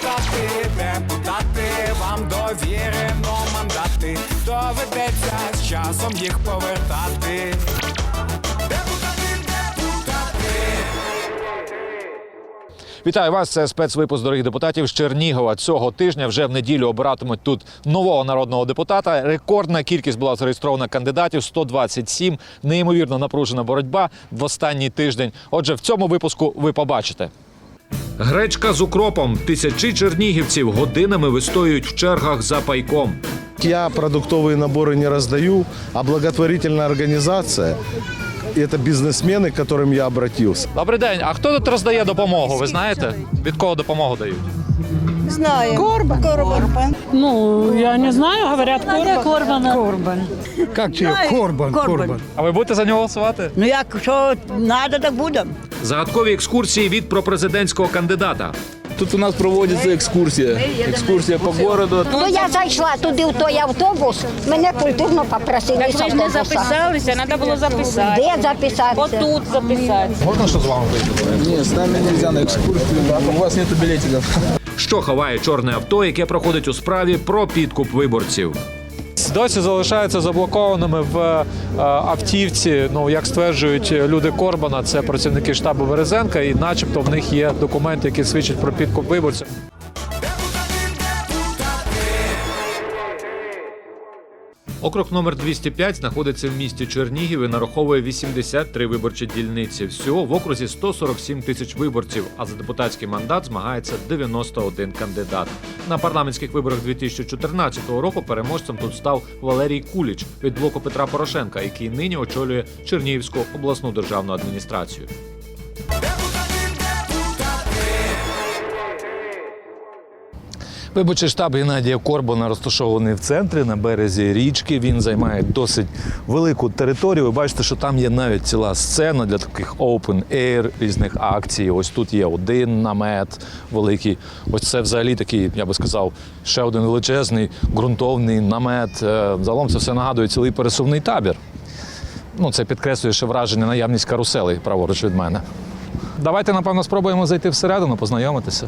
депутати, депутати, вам довірено мандати. Доведеться з часом їх повертати. Вітаю вас. Це спецвипуск дорогих депутатів з Чернігова. Цього тижня вже в неділю обиратимуть тут нового народного депутата. Рекордна кількість була зареєстрована кандидатів 127. Неймовірно напружена боротьба в останній тиждень. Отже, в цьому випуску ви побачите. Гречка з укропом. Тисячі чернігівців годинами вистоюють в чергах за пайком. Я продуктовые наборы не раздаю, а благотворительная организация – это бизнесмены, к которым я обратился. Добрий день. А хто тут роздає допомогу? Ви знаєте? Від кого допомогу дають? Знаю. Корбан. Корбан. Ну, я не знаю, говорят Корбан. Корбана. Корбан. Как тебе? Корбан, Корбан. А ви будете за нього голосувати? Ну як, що треба, так будемо. Загадкові екскурсії від пропрезидентського кандидата. Тут у нас проводиться екскурсія. Екскурсія по городу. Ну я зайшла туди в той автобус, мене культурно попросили Так ви ж не записалися, треба було записати. Де записатися? Отут записати. Можна що з вами вийти? Ні, з нами не можна на екскурсію. У вас немає білетів. Що ховає чорне авто, яке проходить у справі про підкуп виборців? Досі залишаються заблокованими в е, автівці. Ну як стверджують люди Корбана, це працівники штабу Березенка, і, начебто, в них є документи, які свідчать про підкуп виборців. Округ номер 205 знаходиться в місті Чернігів і нараховує 83 виборчі дільниці. Всього в окрузі 147 тисяч виборців, а за депутатський мандат змагається 91 кандидат. На парламентських виборах 2014 року переможцем тут став Валерій Куліч від блоку Петра Порошенка, який нині очолює Чернігівську обласну державну адміністрацію. Виборчий штаб Геннадія Корбана розташований в центрі на березі річки. Він займає досить велику територію. Ви бачите, що там є навіть ціла сцена для таких open air різних акцій. Ось тут є один намет великий. Ось це взагалі такий, я би сказав, ще один величезний ґрунтовний намет. Е, Загалом це все нагадує цілий пересувний табір. Ну, це підкреслює ще враження наявність каруселей праворуч від мене. Давайте, напевно, спробуємо зайти всередину, познайомитися.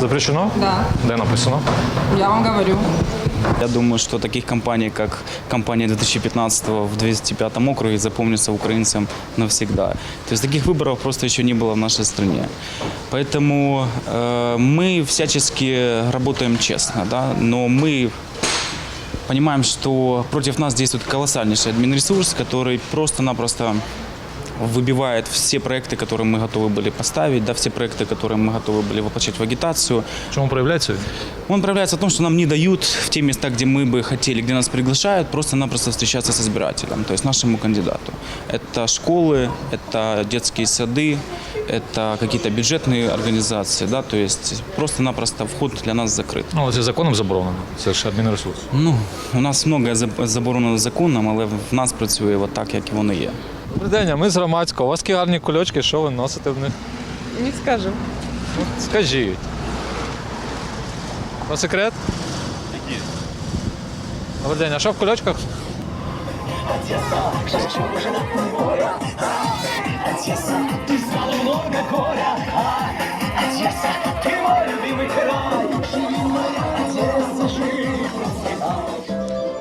Запрещено? Да, Де написано? я вам говорю. Я думаю, что таких компаний, как компания 2015 в 205 округе, запомнится украинцам навсегда. То есть таких выборов просто еще не было в нашей стране. Поэтому э, мы всячески работаем честно, да, но мы понимаем, что против нас действует колоссальнейший админресурс, который просто-напросто выбивает все проекты, которые мы готовы были поставить, да, все проекты, которые мы готовы были воплощать в агитацию. Чому проявляється? він? Он проявляется в том, что нам не дают в те места, где мы бы хотели, где нас приглашают, просто-напросто встречаться с избирателем, то есть нашему кандидату. Это школы, это детские сады, это какие-то бюджетные организации, да, то есть просто-напросто вход для нас закрыт. Ну, це законом заборонено. Це ж адмінресурс. Ну, у нас многое заб- заборонено законом, але в нас працює от так, як і воно є. Добрий день, а ми з громадського. У вас такі гарні кульочки, що ви носите в них? Не скажу. Скажіть. На секрет? Які? Добрий день, а що в кульочках?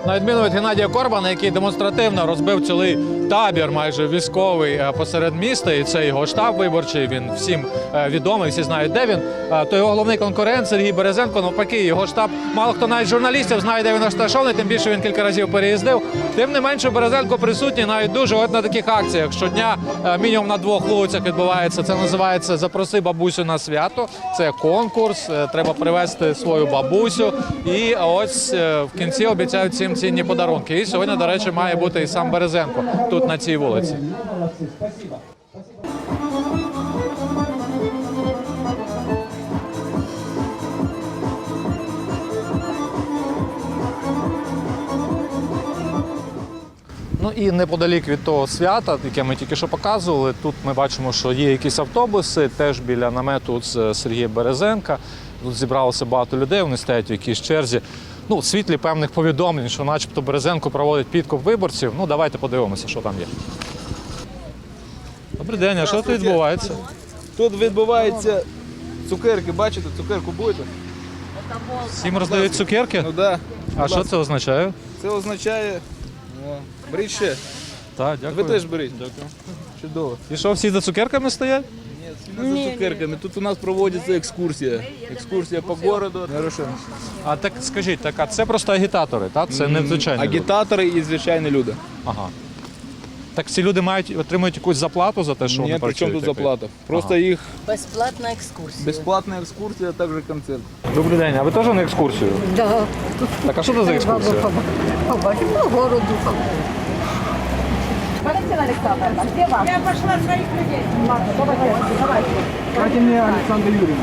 На відміну від Геннадія Корбана, який демонстративно розбив цілий табір, майже військовий е, посеред міста, і це його штаб виборчий. Він всім е, відомий, всі знають, де він. Е, То його головний конкурент Сергій Березенко. Навпаки, його штаб мало хто навіть журналістів знає, де він розташований. Тим більше він кілька разів переїздив. Тим не менше, Березенко присутній навіть дуже от на таких акціях. Щодня мінімум на двох вулицях відбувається. Це називається Запроси бабусю на свято. Це конкурс. Треба привезти свою бабусю. І ось в кінці обіцяють всім цінні подарунки. І сьогодні, до речі, має бути і сам Березенко тут на цій вулиці. Ну і неподалік від того свята, яке ми тільки що показували, тут ми бачимо, що є якісь автобуси, теж біля намету з Сергія Березенка. Тут зібралося багато людей, вони стоять в якійсь черзі. Ну, в світлі певних повідомлень, що начебто Березенко проводить підкуп виборців. Ну, давайте подивимося, що там є. Добрий день, а що тут відбувається? Тут відбувається цукерки, бачите, цукерку будете? Всім роздають цукерки? Ну да. А що це означає? Це означає. О, беріть ще. Так, Ви теж беріть. Дякую. Чудово. І що, всі за цукерками стоять? Ні, за цукерками. Тут у нас проводиться екскурсія. Екскурсія по городу. Хорошо. А так скажіть, так, а це просто агітатори, так? Це не звичайні люди? Агітатори і звичайні люди. Ага. Так ці люди мають отримують якусь заплату за те, що вони Ні, при чому працюють? тут заплата? Просто їх Безплатна екскурсія. безплатна екскурсія, а також концерт. Добрий день, а ви теж на екскурсію? Да. Так, а що це за екскурсія? Побачимо по городу. Дайте мені Олександр Юрійович.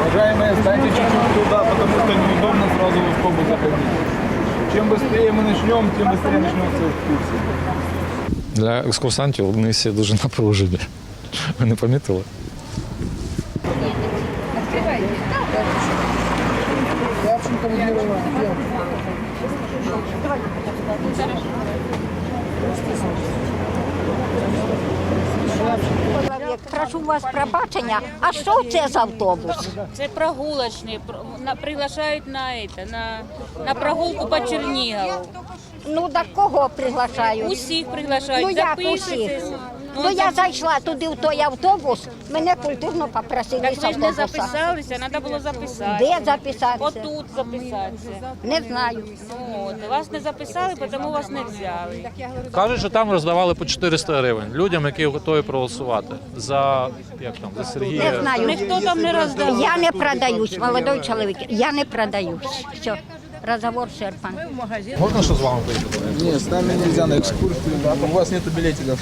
Уважаемые, станьте чуть-чуть туда, потому что неудобно сразу в автобус заходить. Чем быстрее мы начнем, тем быстрее начнется экскурсия. Для екскурсантів місія дуже напружені. Ви не помітили? Прошу вас пробачення. А що це за автобус? Це прогулочний. про- на- Приглашають на, это, на, на прогулку по Чернігову. Ну до кого приглашають? Усіх приглашають. Ну, як Записуйтесь. Усіх? Ну я зайшла туди в той автобус, мене культурно попросили Так з ви ж не автобуса. записалися, треба було записатися. Де записатися? Отут записатися. Не знаю. Ну, от. Вас не записали, тому вас не взяли. Кажуть, що там роздавали по 400 гривень людям, які готові проголосувати за як там за Сергія. Не знаю. Ніхто там не роздав. Я не продаюсь, молодой чоловік. Я не продаюсь. Все, розговор шерпан. Можна що з вами поїхати? Не, с нами нельзя на экскурсию, у вас нет билетиков.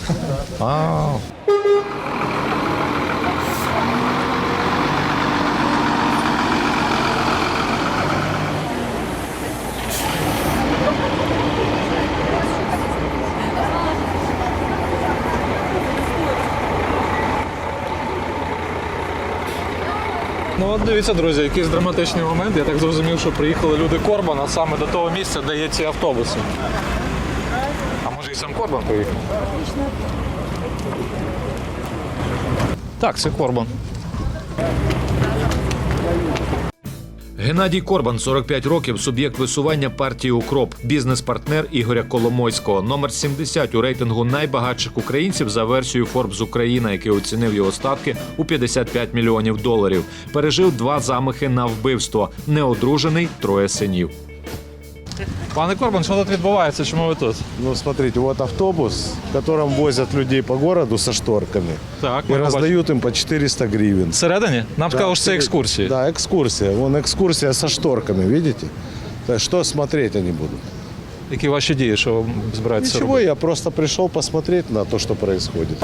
От дивіться, друзі, якийсь драматичний момент. Я так зрозумів, що приїхали люди Корбана саме до того місця, де є ці автобуси. А може і сам Корбан приїхав? Так, це Корбан. Геннадій Корбан, 45 років, суб'єкт висування партії Укроп, бізнес-партнер Ігоря Коломойського, номер 70 у рейтингу найбагатших українців за версією Forbes Україна, який оцінив його статки у 55 мільйонів доларів. Пережив два замахи на вбивство, неодружений, троє синів. Пане Корбан, що тут відбувається? Чому ви тут? Ну, смотрите, вот автобус, в котором возят людей по городу со шторками Так, и ми раздают им по 400 гривен. Всередині? Нам сказали, що це екскурсії. Да, экскурсия. Вон экскурсия со шторками, видите? То есть что смотреть они будут? Які ваші дії, що ви збираєтеся Ничего, робити? я просто пришел посмотреть на то, что происходит.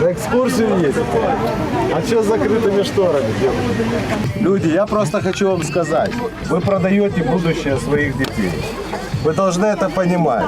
На экскурсию есть. А что с закрытыми шторами Люди, я просто хочу вам сказать. Вы продаете будущее своих детей. Вы должны это понимать.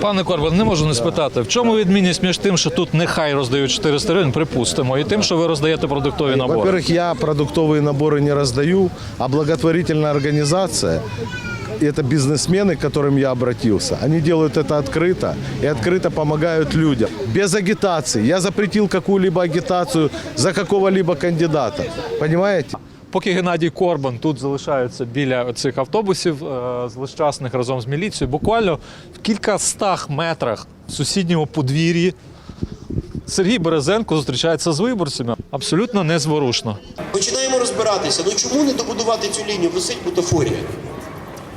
Пане Корбан, не можу не спитати, в чому відмінність між тим, що тут нехай роздають 400 гривень, припустимо, і тим, що ви роздаєте продуктові набори? Во-первых, я продуктовые наборы не раздаю, а благотворительная организация и это бизнесмены, к которым я обратился. Они делают это открыто и открыто помогают людям. Без агитации. Я запретил какую-либо агитацию за какого-либо кандидата. Понимаете? Поки Геннадій Корбан тут залишається біля цих автобусів е, злощасних разом з міліцією, буквально в кілька стах метрах в сусідньому подвір'ї Сергій Березенко зустрічається з виборцями абсолютно незворушно. Починаємо розбиратися. Ну чому не добудувати цю лінію? Висить бутафорія.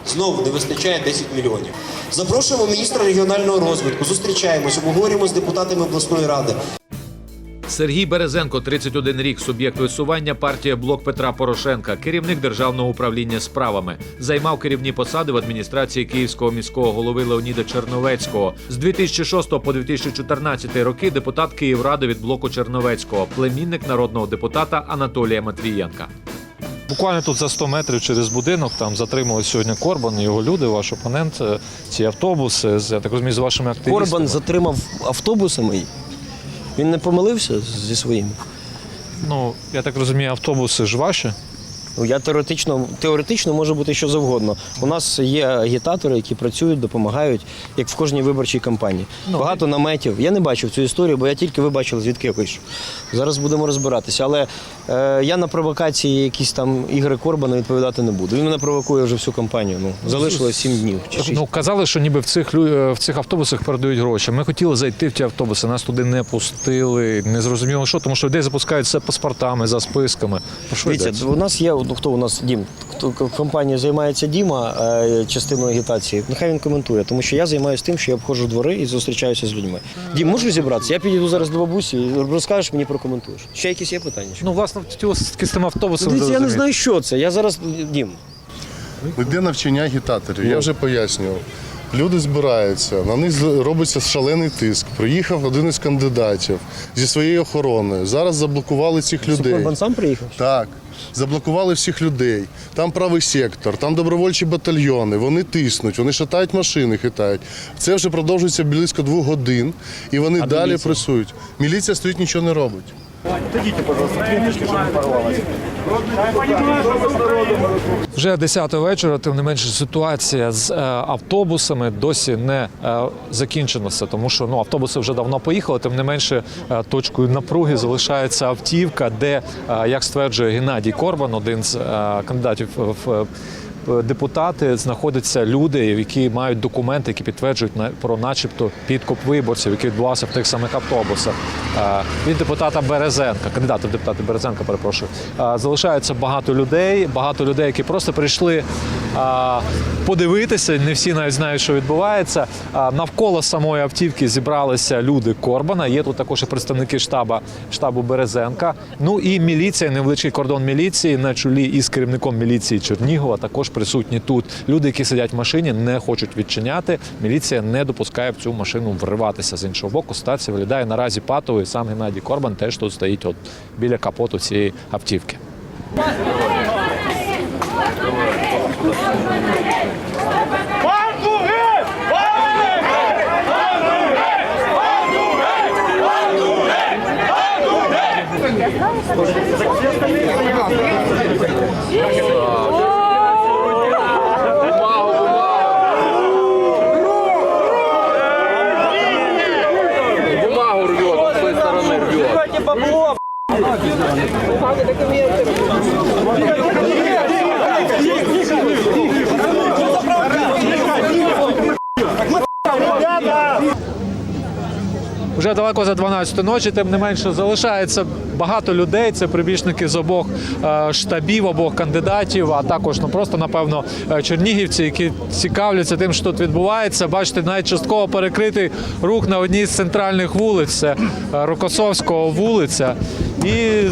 Знову не вистачає 10 мільйонів. Запрошуємо міністра регіонального розвитку. Зустрічаємось, обговорюємо з депутатами обласної ради. Сергій Березенко, 31 рік, суб'єкт висування партія Блок Петра Порошенка, керівник державного управління справами, займав керівні посади в адміністрації Київського міського голови Леоніда Черновецького. З 2006 по 2014 роки депутат Київради від блоку Черновецького, племінник народного депутата Анатолія Матвієнка. Буквально тут за 100 метрів через будинок там затримали сьогодні Корбан, і його люди, ваш опонент, е, ці автобуси, я так розумію, з вашими активістами. Корбан затримав автобуси мої. Він не помилився зі своїми. Ну, я так розумію, автобуси ж ваші. Ну я теоретично, теоретично може бути що завгодно. У нас є агітатори, які працюють, допомагають, як в кожній виборчій кампанії. Багато наметів. Я не бачив цю історію, бо я тільки ви бачили, звідки я вийшов. Зараз будемо розбиратися. Але е, я на провокації якісь там ігри Корбана відповідати не буду. Він мене провокує вже всю кампанію. Ну залишилось сім днів чи. Ну казали, що ніби в цих е, в цих автобусах передають гроші. Ми хотіли зайти в ті автобуси, нас туди не пустили. Не зрозуміло, що, тому що людей запускають все паспортами за списками. Про що Дивіться, у нас є ну, хто у нас дім. Хто компанія займається Діма е, частиною агітації. Нехай він коментує, тому що я займаюся тим, що я обходжу двори і зустрічаюся з людьми. Дім, можу зібратися? Я підійду зараз до бабусі, розкажеш мені прокоментуєш. Ще якісь є питання? Ну, власне, з тим автобусом. Дивіться, я не знаю, що це. Я зараз Дім. Де навчання агітаторів, я вже пояснював. Люди збираються, на них робиться шалений тиск. Приїхав один із кандидатів зі своєю охороною. Зараз заблокували цих людей. Корбан сам приїхав? Так, заблокували всіх людей. Там правий сектор, там добровольчі батальйони. Вони тиснуть, вони шатають машини, хитають. Це вже продовжується близько двох годин, і вони далі міліція? пресують. Міліція стоїть, нічого не робить. Вже 10 вечора, тим не менше, ситуація з е, автобусами досі не е, закінчилася, тому що ну автобуси вже давно поїхали. Тим не менше, е, точкою напруги залишається автівка, де, як стверджує Геннадій Корбан, один з кандидатів в. Депутати знаходяться люди, які мають документи, які підтверджують про, начебто, підкуп виборців, який відбувався в тих самих автобусах. Від депутата Березенка, кандидата в депутати Березенка, перепрошую. Залишається багато людей, багато людей, які просто прийшли подивитися. Не всі навіть знають, що відбувається. Навколо самої автівки зібралися люди Корбана. Є тут також і представники штаба штабу Березенка. Ну і міліція, невеличкий кордон міліції на чолі із керівником міліції Чернігова. Також присутні тут. Люди, які сидять в машині, не хочуть відчиняти. Міліція не допускає в цю машину вриватися з іншого боку. Ситуація виглядає наразі патовою. Сам Геннадій Корбан теж тут стоїть от біля капоту цієї автівки. Вже далеко за 12 ночі, тим не менше залишається багато людей. Це прибічники з обох е, штабів, обох кандидатів, а також ну просто напевно е, чернігівці, які цікавляться тим, що тут відбувається. Бачите, навіть частково перекритий рух на одній з центральних вулиць, це е, Рокосовського вулиця. І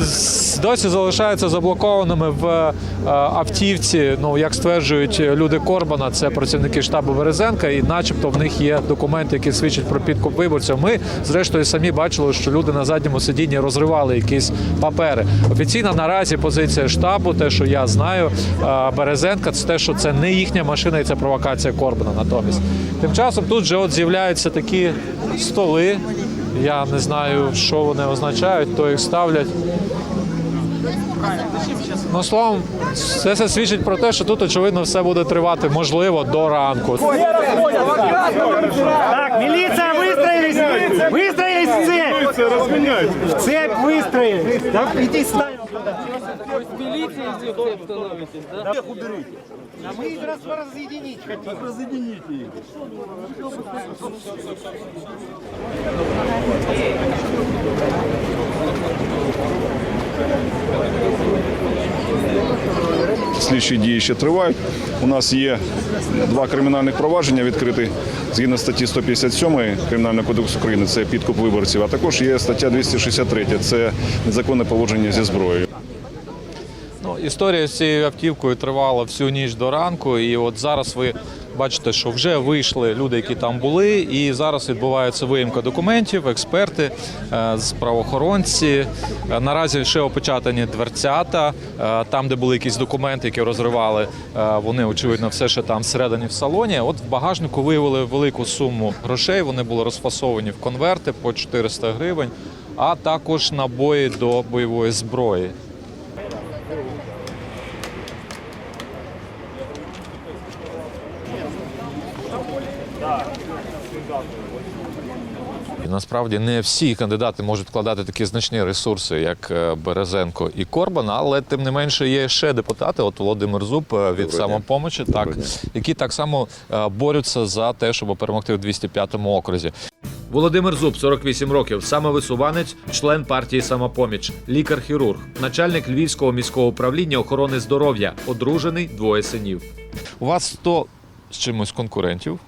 досі залишаються заблокованими в е, автівці. Ну як стверджують люди Корбана, це працівники штабу Березенка, і начебто в них є документи, які свідчать про підкуп виборців. Ми, зрештою, самі бачили, що люди на задньому сидінні розривали якісь папери. Офіційна наразі позиція штабу, те, що я знаю, е, Березенка, це те, що це не їхня машина, і це провокація Корбана. Натомість, тим часом тут вже от з'являються такі столи. Я не знаю, що вони означають, то їх ставлять. Ну, словом, все це свідчить про те, що тут, очевидно, все буде тривати, можливо, до ранку. Так, милиция выстроились! Выстроились в цепь! В цепь выстроились! Так, иди с нами туда. Милиция здесь в цепь становитесь, да? Всех уберите. А мы их раз разъединить хотим. Разъедините их. Слідчі дії ще тривають. У нас є два кримінальних провадження відкриті згідно статті 157 Кримінального кодексу України. Це підкуп виборців. А також є стаття 263 це незаконне поводження зі зброєю. Історія з цією автівкою тривала всю ніч до ранку, і от зараз ви бачите, що вже вийшли люди, які там були, і зараз відбувається виїмка документів, експерти, е, з правоохоронці. Е, Наразі ще опечатані дверцята. Е, Там, де були якісь документи, які розривали, вони очевидно все ще там всередині в салоні. От в багажнику виявили велику суму грошей. Вони були розфасовані в конверти по 400 гривень, а також набої до бойової зброї. Насправді не всі кандидати можуть вкладати такі значні ресурси, як е, Березенко і Корбан, але тим не менше є ще депутати. От Володимир Зуб е, від самопомочі, так які так само е, борються за те, щоб перемогти в 205-му окрузі. Володимир Зуб, 48 років, самовисуванець, член партії Самопоміч, лікар-хірург, начальник Львівського міського управління охорони здоров'я, одружений, двоє синів. У вас 100 з чимось конкурентів,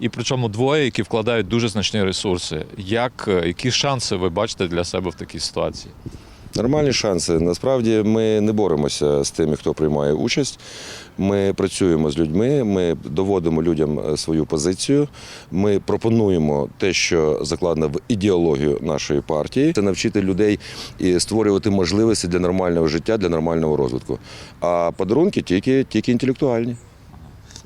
і причому двоє, які вкладають дуже значні ресурси. Як, е, які шанси ви бачите для себе в такій ситуації? Нормальні шанси. Насправді ми не боремося з тими, хто приймає участь. Ми працюємо з людьми, ми доводимо людям е, свою позицію. Ми пропонуємо те, що закладено в ідеологію нашої партії, це навчити людей і створювати можливості для нормального життя, для нормального розвитку. А подарунки тільки, тільки інтелектуальні.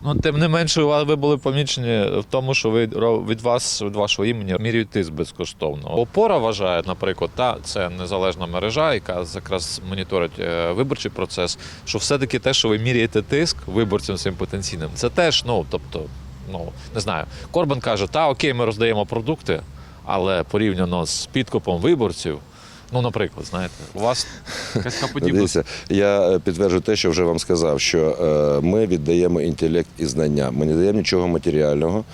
Ну, тим не менше, ви були помічені в тому, що ви від вас, від вашого імені міряють тиск безкоштовно. Опора вважає, наприклад, та це незалежна мережа, яка якраз моніторить е, виборчий процес. Що все-таки те, що ви міряєте тиск виборцям своїм потенційним, це теж, ну тобто, ну не знаю. Корбан каже, та окей, ми роздаємо продукти, але порівняно з підкупом виборців. Ну, наприклад, знаєте, у вас якась подібна я е, підтверджую те, що вже вам сказав, що е, ми віддаємо інтелект і знання. Ми не даємо нічого матеріального.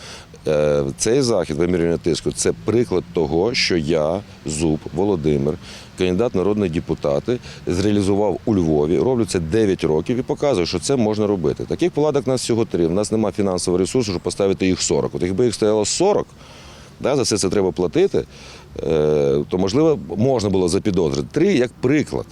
Е, Цей захід вимірювання тиску це приклад того, що я, Зуб, Володимир, кандидат в народні депутати, зреалізував у Львові. Роблю це 9 років і показую, що це можна робити. Таких палаток нас всього три. У нас немає фінансового ресурсу, щоб поставити їх 40. От якби їх стояло 40, да, за все це треба платити, то можливо можна було запідозрити. Три як приклад.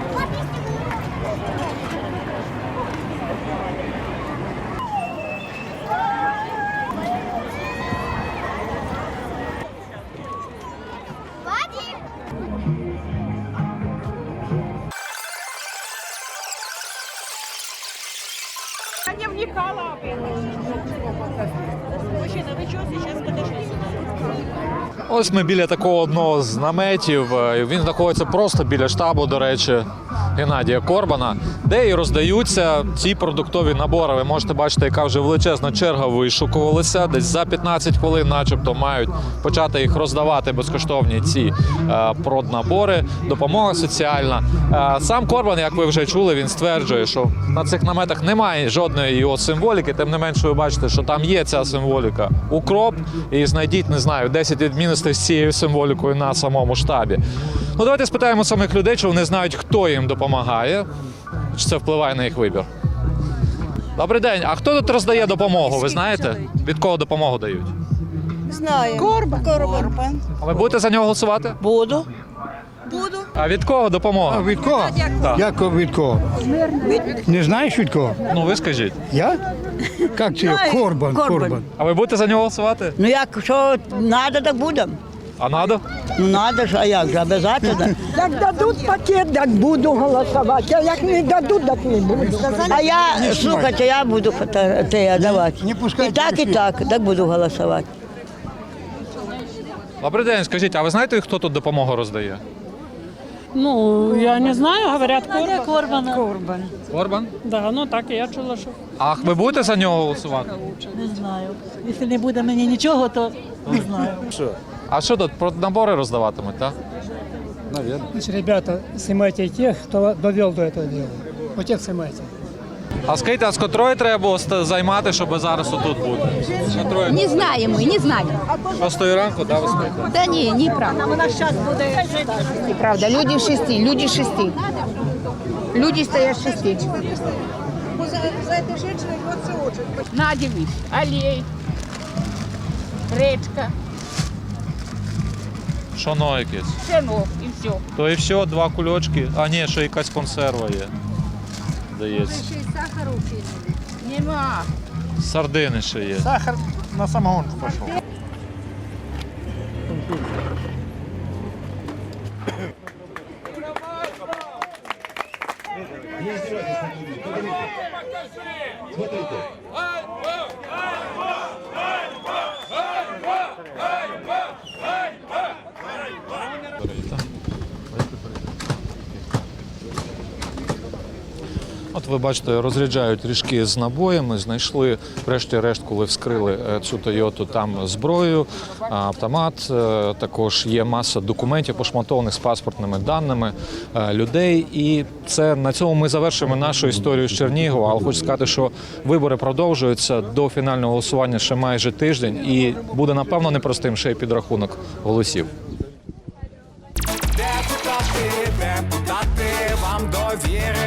Ми біля такого одного з наметів. Е, Він знаходиться просто біля штабу, до речі, Геннадія Корбана, де і роздаються ці продуктові набори. Ви можете бачити, яка вже величезна черга вишукувалася. Десь за 15 хвилин, начебто, мають почати їх роздавати безкоштовні ці е, проднабори. Допомога соціальна. Е, Сам Корбан, як ви вже чули, він стверджує, що на цих наметах немає жодної його символіки. Тим не менше, ви бачите, що там є ця символіка. Укроп і знайдіть, не знаю, 10 відмінностей цією символікою на самому штабі. Ну, давайте спитаємо самих людей, чи вони знають, хто їм допомагає, чи це впливає на їх вибір. Добрий день. А хто тут роздає допомогу? Ви знаєте? Від кого допомогу дають? Знаю. Корбан. Корбан. А ви будете за нього голосувати? Буду. Буду. А від кого допомога? А від кого? Так. Як від кого? Не знаєш від кого? Ну ви скажіть. Я? Як це? Корбан, Корбан. Корбан. А ви будете за нього голосувати? Ну як, що надо, так будемо. А надо? Ну надо ж, а як же, обов'язково. Як дадуть пакет, так буду голосувати. А як не дадуть, так не буду. А я, слухайте, я буду фото- те, давати. Не І пускайте так, і так, так буду голосувати. Добрий день, скажіть, а ви знаєте, хто тут допомогу роздає? Ну, я не знаю, говорят, Корбан. Корбан. Корбан. Корбан? Да, ну так, і я чула, що. А ви будете за нього голосувати? Не знаю. Якщо не буде мені нічого, то не знаю. А що тут набори роздаватимуть, так? Значить, ребята, снимайте тех, хто довел до этого дела. Вот тех снимайте. А скажіть, а з котрої треба було ста- займати, щоб зараз отут бути? З котрої? Не знаємо, не знаємо. Шостої ранку, да, ви стоїте? Та ні, неправда. Вона зараз буде. Неправда. Люди шести, люди шести. Люди стоять шести. На, дивись. Аллей. Речка. Шоно якесь. Синок і все. То і все, два кульочки. А ні, ще якась консерва є. Здається. Нема. Сардини ще є. Сахар на самогонку пошел. Бачите, розряджають ріжки з набоями, знайшли, врешті-решт, коли вскрили е, цю Тойоту, там зброю, автомат. е, Також є маса документів, пошматованих з паспортними даними е, людей. І це на цьому ми завершимо нашу історію з Чернігова. Але хочу сказати, що вибори продовжуються до фінального голосування ще майже тиждень, і буде напевно непростим ще й підрахунок голосів. Депутати, депутати, вам мандати.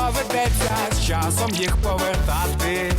Доведеться з часом їх повертати.